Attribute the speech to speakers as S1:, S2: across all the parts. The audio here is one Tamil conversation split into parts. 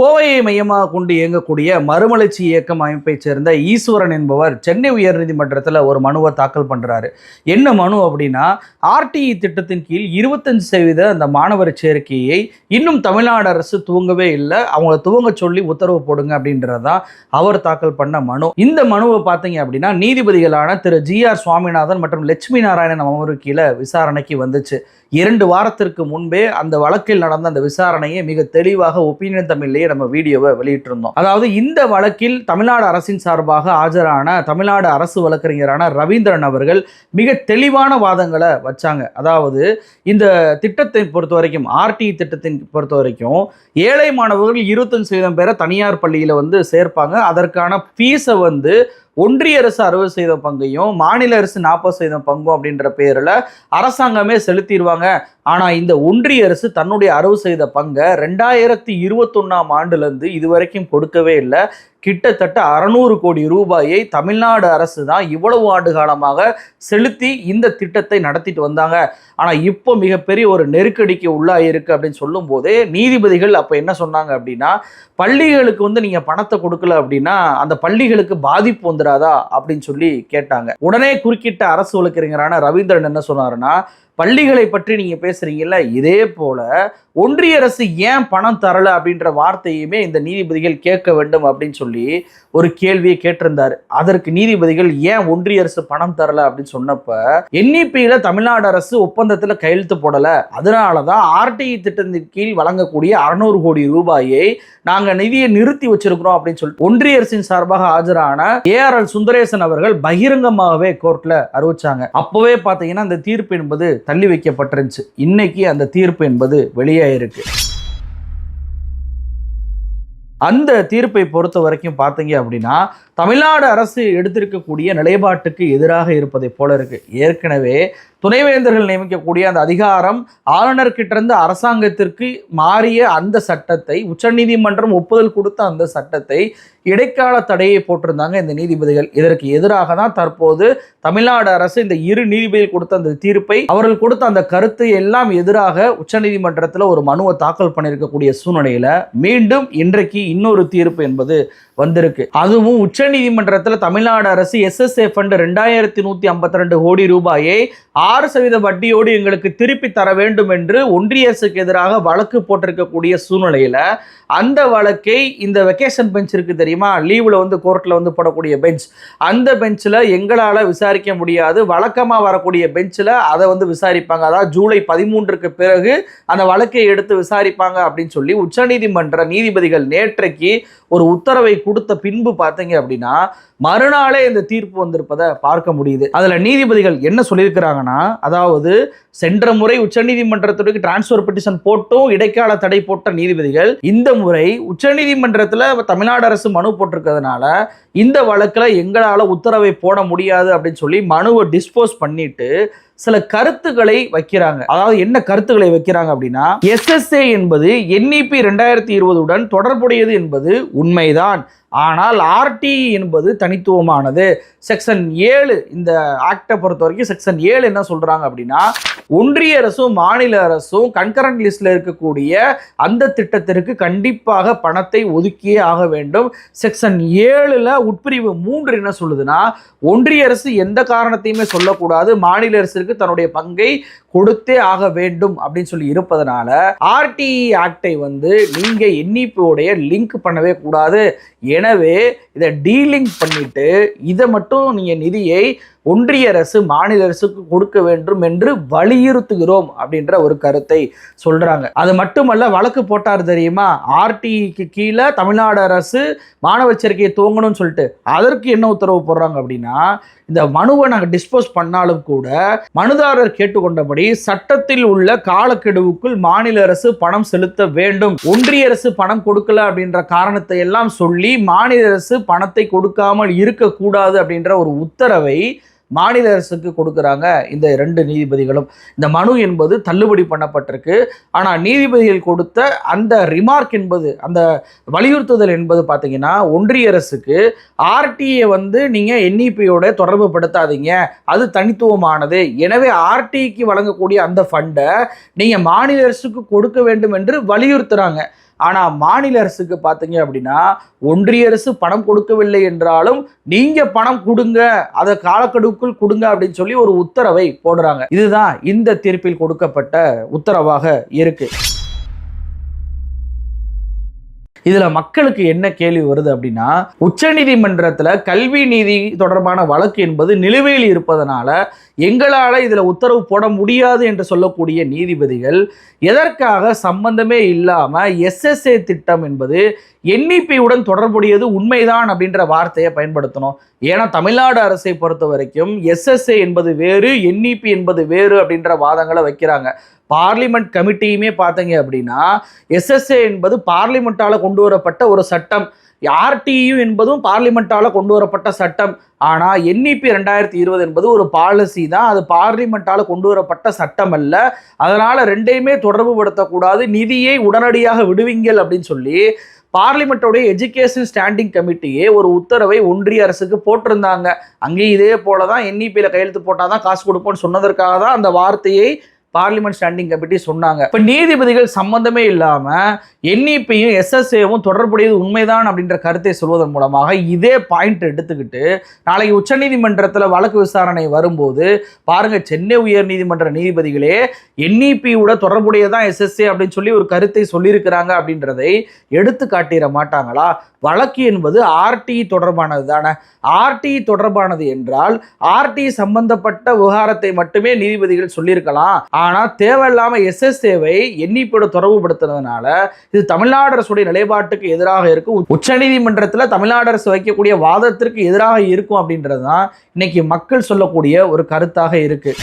S1: கோவையை மையமாக கொண்டு இயங்கக்கூடிய மறுமலர்ச்சி இயக்கம் அமைப்பைச் சேர்ந்த ஈஸ்வரன் என்பவர் சென்னை உயர்நீதிமன்றத்தில் ஒரு மனுவை தாக்கல் பண்ணுறாரு என்ன மனு அப்படின்னா ஆர்டிஇ திட்டத்தின் கீழ் இருபத்தஞ்சு சதவீத அந்த மாணவர் சேர்க்கையை இன்னும் தமிழ்நாடு அரசு துவங்கவே இல்லை. அவங்கள துவங்க சொல்லி உத்தரவு போடுங்க அப்படின்றதான் அவர் தாக்கல் பண்ண மனு. இந்த மனுவை பார்த்தீங்க அப்படின்னா நீதிபதிகளான திரு ஜி ஆர் சுவாமிநாதன் மற்றும் லட்சுமி நாராயணன் அமர்வு கீழே விசாரணைக்கு வந்துச்சு. இரண்டு வாரத்திற்கு முன்பே அந்த வழக்கில் நடந்த அந்த விசாரணையை மிக தெளிவாக ஒப்பீனியன் தமிழ்லேயே நம்ம வீடியோவை வெளியிட்டிருந்தோம். அதாவது இந்த வழக்கில் தமிழ்நாடு அரசின் சார்பாக ஆஜரான தமிழ்நாடு அரசு வழக்கறிஞரான ரவீந்திரன் அவர்கள் மிக தெளிவான வாதங்களை வச்சாங்க. அதாவது இந்த திட்டத்தை பொறுத்த வரைக்கும் ஆர்டி திட்டத்தின் பொறுத்த வரைக்கும் ஏழை மாணவர்கள் இருபத்தஞ்சு சதவீதம் பேரை தனியார் பள்ளியில் வந்து சேர்ப்பாங்க. அதற்கான ஃபீஸை வந்து ஒன்றிய அரசு அறுபது சதவீதம் பங்கையும் மாநில அரசு நாற்பது சதவீதம் பங்கும் அப்படின்ற பேரில் அரசாங்கமே செலுத்திடுவாங்க. ஆனால் இந்த ஒன்றிய அரசு தன்னுடைய அரவு செய்த பங்கை ரெண்டாயிரத்தி இருபத்தொன்னாம் ஆண்டுலேருந்து இது வரைக்கும் கொடுக்கவே இல்லை. கிட்டத்தட்ட அறநூறு கோடி ரூபாயை தமிழ்நாடு அரசு தான் இவ்வளவு ஆண்டு காலமாக செலுத்தி இந்த திட்டத்தை நடத்திட்டு வந்தாங்க. ஆனால் இப்போ மிகப்பெரிய ஒரு நெருக்கடிக்கு உள்ளாயிருக்கு அப்படின்னு சொல்லும் போதே நீதிபதிகள் அப்போ என்ன சொன்னாங்க அப்படின்னா பள்ளிகளுக்கு வந்து நீங்கள் பணத்தை கொடுக்கல அப்படின்னா அந்த பள்ளிகளுக்கு பாதிப்பு வந்துடாதா அப்படின்னு சொல்லி கேட்டாங்க. உடனே குறுக்கிட்ட அரசு வழக்கறிஞரான ரவீந்திரன் என்ன சொன்னாருன்னா பள்ளிகளை பற்றி நீங்க பேசுறீங்கல்ல இதே போல ஒன்றிய அரசு ஏன் பணம் தரல அப்படின்ற வார்த்தையுமே இந்த நீதிபதிகள் கேட்க வேண்டும் அப்படின்னு சொல்லி ஒரு கேள்வியை கேட்டிருந்தார். அதற்கு நீதிபதிகள் ஏன் ஒன்றிய அரசு பணம் தரல அப்படின்னு சொன்னப்ப என்இபியில தமிழ்நாடு அரசு ஒப்பந்தத்துல கையெழுத்து போடல. அதனாலதான் ஆர்டிஇ திட்டத்தின் கீழ் வழங்கக்கூடிய அறுநூறு கோடி ரூபாயை நாங்க நிதியை நிறுத்தி வச்சிருக்கிறோம் அப்படின்னு சொல்லிட்டு ஒன்றிய அரசின் சார்பாக ஆஜரான ஏ ஆர் எல் சுந்தரேசன் அவர்கள் பகிரங்கமாகவே கோர்ட்ல அறிவிச்சாங்க. அப்பவே பாத்தீங்கன்னா இந்த தீர்ப்பு என்பது தள்ளி வைக்கப்பட்டிருந்துச்சு. இன்னைக்கு அந்த தீர்ப்பு என்பது வெளியாயிருக்கு அந்த தீர்ப்பை பொறுத்த வரைக்கும் பார்த்தீங்க அப்படின்னா தமிழ்நாடு அரசு எடுத்திருக்கக்கூடிய நிலைப்பாட்டுக்கு எதிராக இருப்பதை போல இருக்கு. ஏற்கனவே துணைவேந்தர்கள் நியமிக்கக்கூடிய அந்த அதிகாரம் ஆளுநர்கிட்ட இருந்து அரசாங்கத்திற்கு மாறிய அந்த சட்டத்தை உச்சநீதிமன்றம் ஒப்புதல் கொடுத்த அந்த சட்டத்தை இடைக்கால தடையை போட்டிருந்தாங்க இந்த நீதிபதிகள். இதற்கு எதிராக தான் தற்போது தமிழ்நாடு அரசு இந்த இரு நீதிபதிகள் கொடுத்த அந்த தீர்ப்பை அவர்கள் கொடுத்த அந்த கருத்து எல்லாம் எதிராக உச்சநீதிமன்றத்தில் ஒரு மனுவை தாக்கல் பண்ணியிருக்கக்கூடிய சூழ்நிலையில மீண்டும் இன்றைக்கு இன்னொரு தீர்ப்பு என்பது வந்திருக்கு. அதுவும் உச்சநீதிமன்றத்தில் தமிழ்நாடு அரசு எஸ்எஸ்ஏ ஃபண்ட் ரெண்டாயிரத்தி நூற்றி ஐம்பத்தி ரெண்டு கோடி ரூபாயை ஆறு சதவீத வட்டியோடு எங்களுக்கு திருப்பி தர வேண்டும் என்று ஒன்றிய அரசுக்கு எதிராக வழக்கு போட்டிருக்கக்கூடிய சூழ்நிலையில் அந்த வழக்கை இந்த வெக்கேஷன் பெஞ்ச் இருக்குது தெரியுமா? லீவில் வந்து கோர்ட்டில் வந்து போடக்கூடிய பெஞ்ச் அந்த பெஞ்சில் எங்களால் விசாரிக்க முடியாது. வழக்கமாக வரக்கூடிய பெஞ்சில் அதை வந்து விசாரிப்பாங்க. அதாவது ஜூலை பதிமூன்றுக்கு பிறகு அந்த வழக்கை எடுத்து விசாரிப்பாங்க அப்படின்னு சொல்லி உச்சநீதிமன்ற நீதிபதிகள் நேற்றைக்கு ஒரு உத்தரவை கொடுத்த பின்பு பார்த்தீங்க அப்படின்னா மறுநாளே இந்த தீர்ப்பு வந்திருப்பதை பார்க்க முடியுது. அதில் நீதிபதிகள் என்ன சொல்லியிருக்கிறாங்கன்னா அதாவது சென்ற முறை உச்சநீதிமன்றத்துக்கு டிரான்ஸ்ஃபர் பெட்டிஷன் போட்டும் இடைக்கால தடை போட்ட நீதிபதிகள் இந்த முறை உச்சநீதிமன்றத்தில் தமிழ்நாடு அரசு மனு போட்டிருக்கிறதுனால இந்த வழக்கில் எங்களால் உத்தரவை போட முடியாது அப்படின்னு சொல்லி மனுவை டிஸ்போஸ் பண்ணிட்டு சில கருத்துக்களை வைக்கிறாங்க. அதாவது என்ன கருத்துக்களை வைக்கிறாங்க அப்படின்னா எஸ்எஸ்ஏ என்பது என்இபி ரெண்டாயிரத்தி இருபதுடன் தொடர்புடையது என்பது உண்மைதான். ஆனால் ஆர்டி என்பது தனித்துவமானது. செக்ஷன் ஏழு இந்த ஆக்டை பொறுத்த வரைக்கும் செக்ஷன் ஏழு என்ன சொல்றாங்க அப்படின்னா ஒன்றிய அரசும் மாநில அரசும் கன்கரண்ட் லிஸ்டில் இருக்கக்கூடிய அந்த திட்டத்திற்கு கண்டிப்பாக பணத்தை ஒதுக்கியே ஆக வேண்டும். செக்ஷன் ஏழில் உட்பிரிவு மூன்று என்ன சொல்லுதுன்னா ஒன்றிய அரசு எந்த காரணத்தையுமே சொல்லக்கூடாது. மாநில அரசிற்கு தன்னுடைய பங்கை கொடுத்தே ஆக வேண்டும் அப்படின்னு சொல்லி இருப்பதனால ஆர்டிஇ ஆக்டை வந்து நீங்கள் என்இபியோடைய லிங்க் பண்ணவே கூடாது. எனவே இதை டீலிங்க் பண்ணிட்டு இதை மட்டும் நீங்கள் நிதியை ஒன்றிய அரசு மாநில அரசுக்கு கொடுக்க வேண்டும் என்று வழி வலியுறுத்துகிறோம் அப்படின்ற ஒரு கருத்தை சொல்றாங்க. அது மட்டுமல்ல வழக்கு போட்டார் தெரியுமா? ஆர்டிக்கு கீழே தமிழ்நாடு அரசு மாணவர் சேர்க்கையை துவங்கணும்னு சொல்லிட்டு அதற்கு என்ன உத்தரவு போடுறாங்க அப்படின்னா இந்த மனுவை நாங்கள் டிஸ்போஸ் பண்ணாலும் கூட மனுதாரர் கேட்டுக்கொண்டபடி சட்டத்தில் உள்ள காலக்கெடுவுக்குள் மாநில அரசு பணம் செலுத்த வேண்டும். ஒன்றிய அரசு பணம் கொடுக்கல அப்படின்ற காரணத்தை எல்லாம் சொல்லி மாநில அரசு பணத்தை கொடுக்காமல் இருக்கக்கூடாது அப்படின்ற ஒரு உத்தரவை மாநில அரசுக்கு கொடுக்குறாங்க இந்த ரெண்டு நீதிபதிகளும். இந்த மனு என்பது தள்ளுபடி பண்ணப்பட்டிருக்கு. ஆனால் நீதிபதிகள் கொடுத்த அந்த ரிமார்க் என்பது அந்த வலியுறுத்துதல் என்பது பார்த்தீங்கன்னா ஒன்றிய அரசுக்கு ஆர்டிஏ வந்து நீங்கள் என்இபியோட தொடர்பு படுத்தாதீங்க. அது தனித்துவமானது. எனவே ஆர்டிக்கு வழங்கக்கூடிய அந்த ஃபண்டை நீங்கள் மாநில அரசுக்கு கொடுக்க வேண்டும் என்று வலியுறுத்துகிறாங்க ஆனா மாநில அரசுக்கு பார்த்தீங்க அப்படின்னா ஒன்றிய அரசு பணம் கொடுக்கவில்லை என்றாலும் நீங்க பணம் கொடுங்க அதை காலக்கெடுக்குள் கொடுங்க அப்படின்னு சொல்லி ஒரு உத்தரவை போடுறாங்க. இதுதான் இந்த தீர்ப்பில் கொடுக்கப்பட்ட உத்தரவாக இருக்கு. இதுல மக்களுக்கு என்ன கேள்வி வருது அப்படின்னா உச்சநீதிமன்றத்துல கல்வி நீதி தொடர்பான வழக்கு என்பது நிலுவையில் இருப்பதனால எங்களால இதுல உத்தரவு போட முடியாது என்று சொல்லக்கூடிய நீதிபதிகள் எதற்காக சம்பந்தமே இல்லாம எஸ்எஸ்ஏ திட்டம் என்பது என்இபியுடன் தொடர்புடையது உண்மைதான் அப்படின்ற வார்த்தையை பயன்படுத்தணும். ஏன்னா தமிழ்நாடு அரசை பொறுத்த வரைக்கும் எஸ்எஸ்ஏ என்பது வேறு என்இபி என்பது வேறு அப்படின்ற வாதங்களை வைக்கிறாங்க. பார்லிமெண்ட் கமிட்டியுமே பார்த்தீங்க அப்படின்னா எஸ்எஸ்ஏ என்பது பார்லிமெண்ட்டால் கொண்டு வரப்பட்ட ஒரு சட்டம். ஆர்டியு என்பதும் பார்லிமெண்ட்டால் கொண்டு வரப்பட்ட சட்டம். ஆனால் என்இபி ரெண்டாயிரத்தி இருபது என்பது ஒரு பாலிசி தான். அது பார்லிமெண்ட்டால் கொண்டு வரப்பட்ட சட்டம் அல்ல. அதனால் ரெண்டையுமே தொடர்பு படுத்தக்கூடாது நிதியை உடனடியாக விடுவீங்கள் அப்படின்னு சொல்லி பார்லிமெண்ட்டோடைய எஜுகேஷன் ஸ்டாண்டிங் கமிட்டியே ஒரு உத்தரவை ஒன்றிய அரசுக்கு போட்டிருந்தாங்க. அங்கேயும் இதே போல தான் என்இபியில் கையெழுத்து போட்டால் தான் காசு கொடுப்போம்னு சொன்னதற்காக தான் அந்த வார்த்தையை பார்லிமெண்ட் ஸ்டாண்டிங் கமிட்டி சொன்னாங்க. இப்போ நீதிபதிகள் சம்பந்தமே இல்லாம என்இபியும் எஸ்எஸ்ஏவும் தொடர்புடையது உண்மைதான் அப்படின்ற கருத்தை சொல்வதன் மூலமாக இதே பாயிண்ட் எடுத்துக்கிட்டு நாளைக்கு உச்சநீதிமன்றத்தில் வழக்கு விசாரணை வரும்போது பாருங்க சென்னை உயர் நீதிமன்ற நீதிபதிகளே என்இபியோட தொடர்புடையதான் எஸ்எஸ்ஏ அப்படின்னு சொல்லி ஒரு கருத்தை சொல்லியிருக்கிறாங்க அப்படின்றதை எடுத்து காட்டிட மாட்டாங்களா? வழக்கு என்பது ஆர்டி தொடர்பானது தானே. ஆர்டி தொடர்பானது என்றால் ஆர்டி சம்பந்தப்பட்ட விவகாரத்தை மட்டுமே நீதிபதிகள் சொல்லியிருக்கலாம். ஆனால் தேவையில்லாமல் எஸ்எஸ்ஏவை எண்ணிப்போட தொடர்புபடுத்துறதுனால இது தமிழ்நாடு அரசுடைய நிலைப்பாட்டுக்கு எதிராக இருக்கும். உச்சநீதிமன்றத்தில் தமிழ்நாடு அரசு வைக்கக்கூடிய வாதத்திற்கு எதிராக இருக்கும் அப்படின்றது தான் இன்னைக்கு மக்கள் சொல்லக்கூடிய ஒரு கருத்தாக இருக்கு.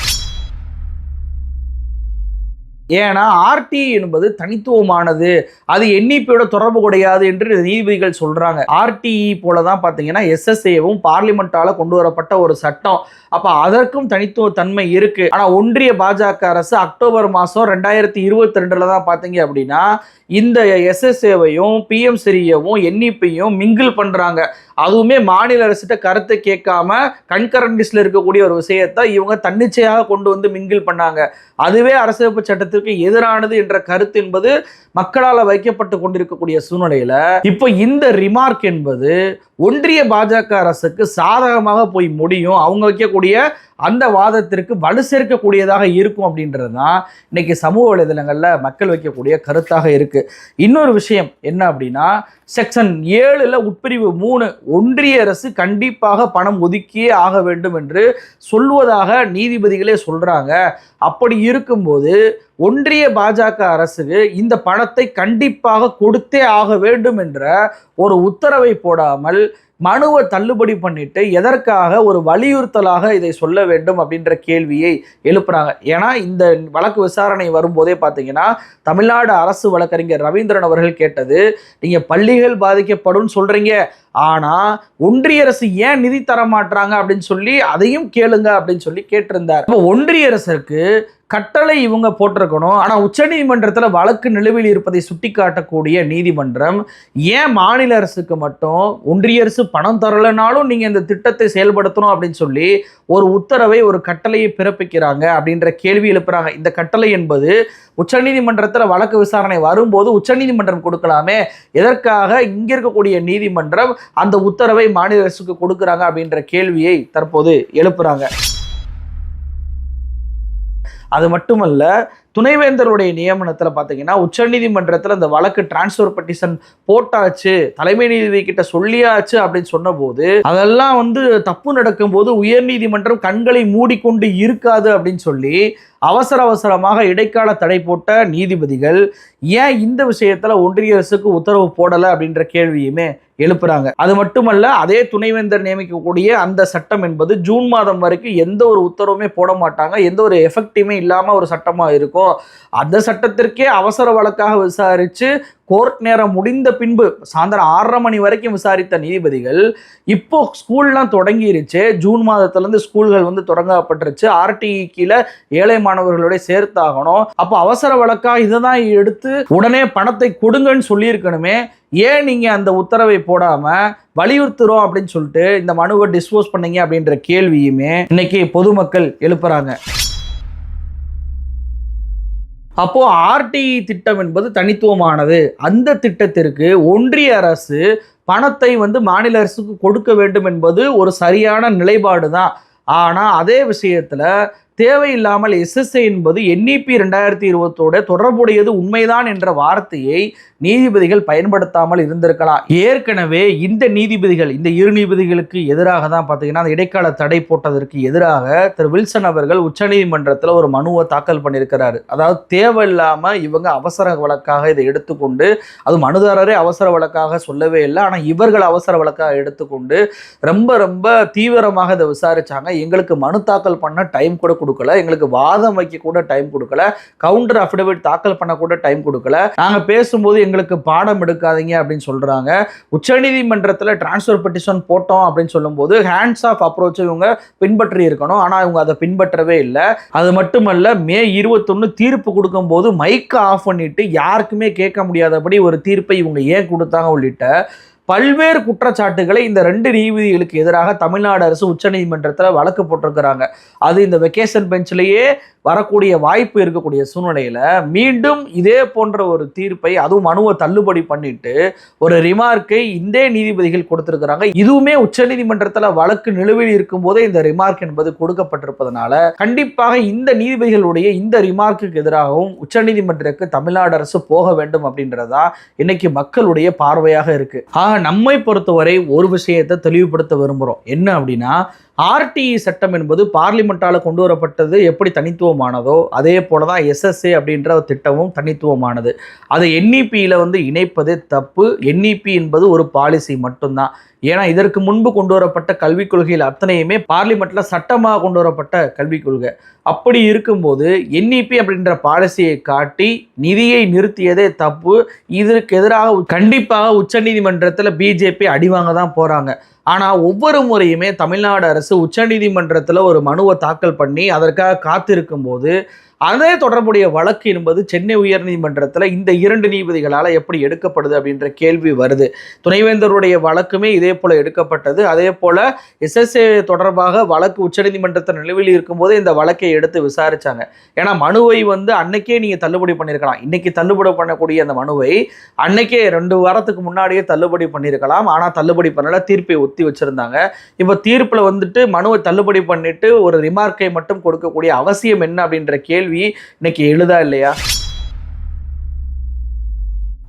S1: ஏன்னா ஆர்டி என்பது தனித்துவமானது. அது என்இபியோட தொடர்பு கிடையாது என்று நீதிபதிகள் சொல்றாங்க. ஆர்டிஇ போல தான் பார்த்தீங்கன்னா எஸ்எஸ்ஏவும் பார்லிமெண்டால கொண்டு வரப்பட்ட ஒரு சட்டம். அப்ப அதற்கும் தனித்துவ தன்மை இருக்கு. ஆனா ஒன்றிய பாஜக அரசு அக்டோபர் மாசம் ரெண்டாயிரத்தி இருபத்தி ரெண்டுல தான் பார்த்தீங்க அப்படின்னா இந்த எஸ்எஸ்ஏவையும் பிஎம் சிரியவும் என்இபியும் மிங்கிள் பண்றாங்க. அதுவுமே மாநில அரசிட்ட கருத்தை கேட்காம கண்கரண்ட் லிஸ்ட்ல இருக்கக்கூடிய ஒரு விஷயத்தை இவங்க தன்னிச்சையாக கொண்டு வந்து மிங்கிள் பண்ணாங்க. அதுவே அரசியலமைப்பு சட்டத்திற்கு எதிரானது என்ற கருத்து என்பது மக்களால் வைக்கப்பட்டு கொண்டிருக்கக்கூடிய சூழ்நிலையில இப்போ இந்த ரிமார்க் என்பது ஒன்றிய பாஜக அரசுக்கு சாதகமாக போய் முடியும். அவங்க வைக்கக்கூடிய அந்த வாதத்திற்கு வலு சேர்க்கக்கூடியதாக இருக்கும் அப்படின்றது தான் இன்னைக்கு சமூக வலைதளங்களில் மக்கள் வைக்கக்கூடிய கருத்தாக இருக்குது இன்னொரு விஷயம் என்ன அப்படின்னா செக்ஷன் ஏழில் உட்பிரிவு மூணு ஒன்றிய அரசு கண்டிப்பாக பணம் ஒதுக்கியே ஆக வேண்டும் என்று சொல்வதாக நீதிபதிகளே சொல்கிறாங்க அப்படி இருக்கும்போது ஒன்றிய பாஜக அரசுக்கு இந்த பணத்தை கண்டிப்பாக கொடுத்தே ஆக வேண்டும் என்ற ஒரு உத்தரவை போடாமல் மனுவை தள்ளுபடி பண்ணிட்டு எதற்காக ஒரு வலியுறுத்தலாக இதை சொல்ல வேண்டும் அப்படின்ற கேள்வியை எழுப்புறாங்க. ஏன்னா இந்த வழக்கு விசாரணை வரும்போதே பார்த்தீங்கன்னா தமிழ்நாடு அரசு வழக்கறிஞர் ரவீந்திரன் அவர்கள் கேட்டது நீங்கள் பள்ளிகள் பாதிக்கப்படும் சொல்கிறீங்க ஆனால் ஒன்றிய அரசு ஏன் நிதி தர மாட்டாங்க அப்படின்னு சொல்லி அதையும் கேளுங்க அப்படின்னு சொல்லி கேட்டிருந்தார். இப்போ ஒன்றிய அரசுக்கு கட்டளை இவங்க போட்டிருக்கணும். ஆனால் உச்சநீதிமன்றத்தில் வழக்கு நிலுவையில் இருப்பதை சுட்டிக்காட்டக்கூடிய நீதிமன்றம் ஏன் மாநில அரசுக்கு மட்டும் ஒன்றிய அரசு பணம் தரலைனாலும் நீங்கள் இந்த திட்டத்தை செயல்படுத்தணும் அப்படின்னு சொல்லி ஒரு உத்தரவை ஒரு கட்டளையை பிறப்பிக்கிறாங்க அப்படின்ற கேள்வி எழுப்புறாங்க. இந்த கட்டளை என்பது உச்சநீதிமன்றத்தில் வழக்கு விசாரணை வரும்போது உச்சநீதிமன்றம் கொடுக்கலாமே. எதற்காக? இங்கே இருக்கக்கூடிய நீதிமன்றம் அந்த உத்தரவை மாநில அரசுக்கு கொடுக்குறாங்க அப்படின்ற கேள்வியை தற்போது எழுப்புறாங்க. அது மட்டுமல்ல துணைவேந்தருடைய நியமனத்தில் பார்த்தீங்கன்னா உச்சநீதிமன்றத்தில் அந்த வழக்கு டிரான்ஸ்ஃபர் பெட்டிஷன் போட்டாச்சு தலைமை நீதிபதி கிட்ட சொல்லியாச்சு அப்படின்னு சொன்னபோது அதெல்லாம் வந்து தப்பு நடக்கும்போது உயர்நீதிமன்றம் கண்களை மூடிக்கொண்டு இருக்காது அப்படின்னு சொல்லி அவசர அவசரமாக இடைக்கால தடை போட்ட நீதிபதிகள் ஏன் இந்த விஷயத்தில் ஒன்றிய அரசுக்கு உத்தரவு போடலை அப்படின்ற கேள்வியுமே எழுப்புறாங்க. அது மட்டுமல்ல அதே துணைவேந்தர் நியமிக்கக்கூடிய அந்த சட்டம் என்பது ஜூன் மாதம் வரைக்கும் எந்த ஒரு உத்தரவுமே போட மாட்டாங்க. எந்த ஒரு எஃபெக்டிவுமே இல்லாமல் ஒரு சட்டமாக இருக்கும். அந்த சட்டத்திற்கே அவசர வழக்காக விசாரித்து கோர்ட் நேரம் முடிந்த பின்பு சாயந்தரம் ஆறரை மணி வரைக்கும் விசாரித்த நீதிபதிகள் இப்போ ஸ்கூல்லாம் தொடங்கிருச்சு. ஜூன் மாதத்துலேருந்து ஸ்கூல்கள் வந்து தொடங்கப்பட்டுருச்சு. ஆர்டிஇ கீழே ஏழை மாணவர்களோட சேர்த்தாகணும். அப்போ அவசர வழக்காக இதை தான் எடுத்து உடனே பணத்தை கொடுங்கன்னு சொல்லியிருக்கணுமே. ஏன் நீங்கள் அந்த உத்தரவை போடாமல் வலியுறுத்துறோம் அப்படின்னு சொல்லிட்டு இந்த மனுவை டிஸ்போஸ் பண்ணீங்க அப்படின்ற கேள்வியுமே இன்னைக்கு பொதுமக்கள் எழுப்புறாங்க. அப்போ ஆர்டிஇ திட்டம் என்பது தனித்துவமானது. அந்த திட்டத்திற்கு ஒன்றிய அரசு பணத்தை வந்து மாநில அரசுக்கு கொடுக்க வேண்டும் என்பது ஒரு சரியான நிலைப்பாடு தான். ஆனால் அதே விஷயத்தில் தேவையில்லாமல் எஸ்எஸ்ஐ என்பது என்இபி ரெண்டாயிரத்தி இருபத்தோட தொடர்புடையது உண்மைதான் என்ற வார்த்தையை நீதிபதிகள் பயன்படுத்தாமல் இருந்திருக்கலாம். ஏற்கனவே இந்த நீதிபதிகள் இந்த இரு நீதிபதிகளுக்கு எதிராக தான் பார்த்தீங்கன்னா அந்த இடைக்கால தடை போட்டதற்கு எதிராக திரு வில்சன் அவர்கள் உச்சநீதிமன்றத்தில் ஒரு மனுவை தாக்கல் பண்ணியிருக்கிறாரு. அதாவது தேவையில்லாமல் இவங்க அவசர வழக்காக இதை எடுத்துக்கொண்டு அது மனுதாரரே அவசர வழக்காக சொல்லவே இல்லை. ஆனால் இவர்கள் அவசர வழக்காக எடுத்துக்கொண்டு ரொம்ப ரொம்ப தீவிரமாக இதை விசாரிச்சாங்க. எங்களுக்கு மனு தாக்கல் பண்ண டைம் கூட கொடுக்கல. எங்களுக்கு வாதம் வைக்க கூட டைம் கொடுக்கல. கவுண்டர் அஃபிடவிட் தாக்கல் பண்ண கூட டைம் கொடுக்கல. நாங்கள் பேசும்போது எங்களுக்கு பாடம் எடுக்காதீங்க அப்படின்னு சொல்றாங்க. உச்சநீதிமன்றத்தில் டிரான்ஸ்ஃபர் பெட்டிஷன் போட்டோம் அப்படின்னு சொல்லும்போது ஹேண்ட்ஸ் ஆஃப் அப்ரோச் இவங்க பின்பற்றி இருக்கணும். ஆனால் இவங்க அதை பின்பற்றவே இல்லை. அது மட்டுமல்ல மே இருபத்தொன்னு தீர்ப்பு கொடுக்கும்போது மைக்கை ஆஃப் பண்ணிட்டு யாருக்குமே கேட்க முடியாதபடி ஒரு தீர்ப்பை இவங்க ஏன் கொடுத்தாங்க உள்ளிட்ட பல்வேறு குற்றச்சாட்டுகளை இந்த ரெண்டு நீதிபதிகளுக்கு எதிராக தமிழ்நாடு அரசு உச்சநீதிமன்றத்தில் வழக்கு போட்டிருக்கிறாங்க. அது இந்த வெக்கேஷன் பெஞ்சிலேயே வரக்கூடிய வாய்ப்பு இருக்கக்கூடிய சூழ்நிலையில மீண்டும் இதே போன்ற ஒரு தீர்ப்பை அதுவும் மனுவை தள்ளுபடி பண்ணிட்டு ஒரு ரிமார்க்கை இந்த நீதிபதிகள் கொடுத்திருக்கிறாங்க. இதுவுமே உச்சநீதிமன்றத்தில் வழக்கு நிலுவையில் இருக்கும் போதே இந்த ரிமார்க் என்பது கொடுக்கப்பட்டிருப்பதனால கண்டிப்பாக இந்த நீதிபதிகளுடைய இந்த ரிமார்க்குக்கு எதிராகவும் உச்சநீதிமன்றத்துக்கு தமிழ்நாடு அரசு போக வேண்டும் அப்படின்றதா இன்னைக்கு மக்களுடைய பார்வையாக இருக்கு. ஆக நம்மை பொறுத்தவரை ஒரு விஷயத்தை தெளிவுபடுத்த விரும்புகிறோம் என்ன அப்படின்னா ஆர்டிஇ சட்டம் என்பது பார்லிமெண்ட்டால் கொண்டு வரப்பட்டது எப்படி தனித்துவமானதோ அதே போல தான் எஸ்எஸ்ஏ அப்படின்ற ஒரு திட்டமும் தனித்துவமானது. அதை என்இபியில் வந்து இணைப்பதே தப்பு. என்இபி என்பது ஒரு பாலிசி மட்டும்தான். ஏன்னா இதற்கு முன்பு கொண்டு வரப்பட்ட கல்விக் கொள்கையில் அத்தனையுமே பார்லிமெண்ட்டில் சட்டமாக கொண்டு வரப்பட்ட கல்விக் கொள்கை. அப்படி இருக்கும்போது என்இபி அப்படின்ற பாலிசியை காட்டி நிதியை நிறுத்தியதே தப்பு. இதற்கு எதிராக கண்டிப்பாக உச்சநீதிமன்றத்தில் பிஜேபி அடிவாங்க தான் போகிறாங்க ஆனால் ஒவ்வொரு முறையுமே தமிழ்நாடு அரசு உச்சநீதிமன்றத்தில் ஒரு மனுவை தாக்கல் பண்ணி அதற்காக காத்திருக்கும் போது அதே தொடர்புடைய வழக்கு என்பது சென்னை உயர்நீதிமன்றத்தில் இந்த இரண்டு நீதிபதிகளால் எப்படி எடுக்கப்படுது அப்படின்ற கேள்வி வருது. துணைவேந்தருடைய வழக்குமே இதே போல் எடுக்கப்பட்டது. அதே போல் எஸ்எஸ்ஏ தொடர்பாக வழக்கு உச்சநீதிமன்றத்தில் நிலுவையில் இருக்கும்போது இந்த வழக்கை எடுத்து விசாரித்தாங்க ஏன்னா மனுவை வந்து அன்னைக்கே நீங்கள் தள்ளுபடி பண்ணியிருக்கலாம் இன்னைக்கு தள்ளுபடி பண்ணக்கூடிய அந்த மனுவை அன்னைக்கே ரெண்டு வாரத்துக்கு முன்னாடியே தள்ளுபடி பண்ணியிருக்கலாம் ஆனால் தள்ளுபடி பண்ணல. தீர்ப்பை ஒத்தி வச்சுருந்தாங்க. இப்போ தீர்ப்பில் வந்துட்டு மனுவை தள்ளுபடி பண்ணிட்டு ஒரு ரிமார்க்கை மட்டும் கொடுக்கக்கூடிய அவசியம் என்ன அப்படின்ற கேள்வி இன்னைக்கு எழுதா இல்லையா?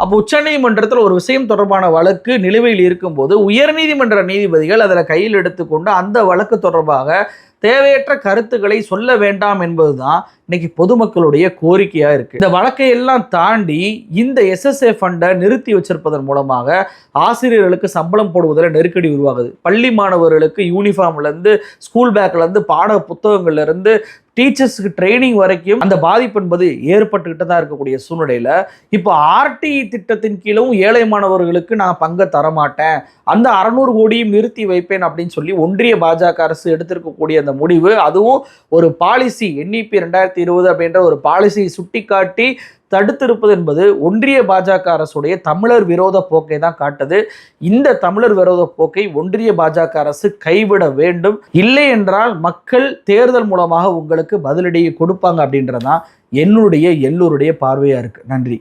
S1: அப்போ உச்சநீதிமன்றத்தில் ஒரு விஷயம் தொடர்பான வழக்கு நிலுவையில் இருக்கும்போது உயர்நீதிமன்ற நீதிபதிகள் அதில் கையில் எடுத்துக்கொண்டு அந்த வழக்கு தொடர்பாக தேவையற்ற கருத்துக்களை சொல்ல வேண்டாம் என்பதுதான் இன்னைக்கு பொதுமக்களுடைய கோரிக்கையா இருக்கு. இந்த வழக்கை எல்லாம் தாண்டி இந்த எஸ்எஸ்ஏ ஃபண்டை நிறுத்தி வச்சிருப்பதன் மூலமாக ஆசிரியர்களுக்கு சம்பளம் போடுவதில் நெருக்கடி உருவாகுது. பள்ளி மாணவர்களுக்கு யூனிஃபார்ம்லேருந்து ஸ்கூல் பேக்லேருந்து பாட புத்தகங்கள்லேருந்து டீச்சர்ஸுக்கு ட்ரைனிங் வரைக்கும் அந்த பாதிப்பு என்பது ஏற்பட்டுக்கிட்டு தான் இருக்கக்கூடிய சூழ்நிலையில் இப்போ ஆர்டிஇ திட்டத்தின் கீழும் ஏழை மாணவர்களுக்கு நான் பங்கை தரமாட்டேன். அந்த அறநூறு கோடியும் நிறுத்தி வைப்பேன் அப்படின்னு சொல்லி ஒன்றிய பாஜக அரசு எடுத்திருக்கக்கூடிய அந்த முடிவு அதுவும் ஒரு பாலிசி என்இபி ரெண்டாயிரத்தி இருபது அப்படின்ற ஒரு பாலிசியை சுட்டிக்காட்டி தடுத்திருப்பது என்பது ஒன்றிய பாஜக அரசுடைய தமிழர் விரோத போக்கை தான் காட்டுது. இந்த தமிழர் விரோத போக்கை ஒன்றிய பாஜக அரசு கைவிட வேண்டும். இல்லை என்றால் மக்கள் தேர்தல் மூலமாக உங்களுக்கு பதிலடியை கொடுப்பாங்க அப்படின்றதான் என்னுடைய எல்லோருடைய பார்வையா இருக்கு. நன்றி.